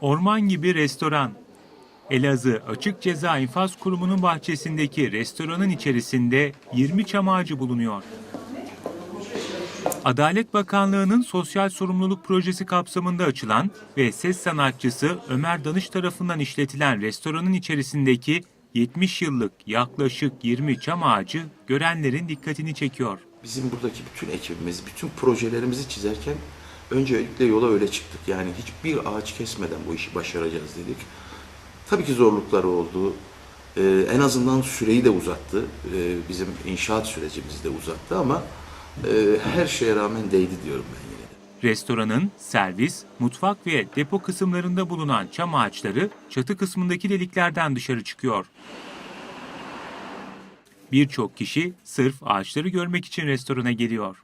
Orman gibi restoran. Elazığ Açık Ceza İnfaz Kurumu'nun bahçesindeki restoranın içerisinde 20 çam ağacı bulunuyor. Adalet Bakanlığı'nın sosyal sorumluluk projesi kapsamında açılan ve ses sanatçısı Ömer Danış tarafından işletilen restoranın içerisindeki 70 yıllık yaklaşık 20 çam ağacı görenlerin dikkatini çekiyor. Bizim buradaki bütün ekibimiz, bütün projelerimizi çizerken öncelikle yola öyle çıktık. Yani hiçbir ağaç kesmeden bu işi başaracağız dedik. Tabii ki zorlukları oldu. Ee, en azından süreyi de uzattı. Ee, bizim inşaat sürecimizi de uzattı ama e, her şeye rağmen değdi diyorum ben yine de. Restoranın servis, mutfak ve depo kısımlarında bulunan çam ağaçları çatı kısmındaki deliklerden dışarı çıkıyor. Birçok kişi sırf ağaçları görmek için restorana geliyor.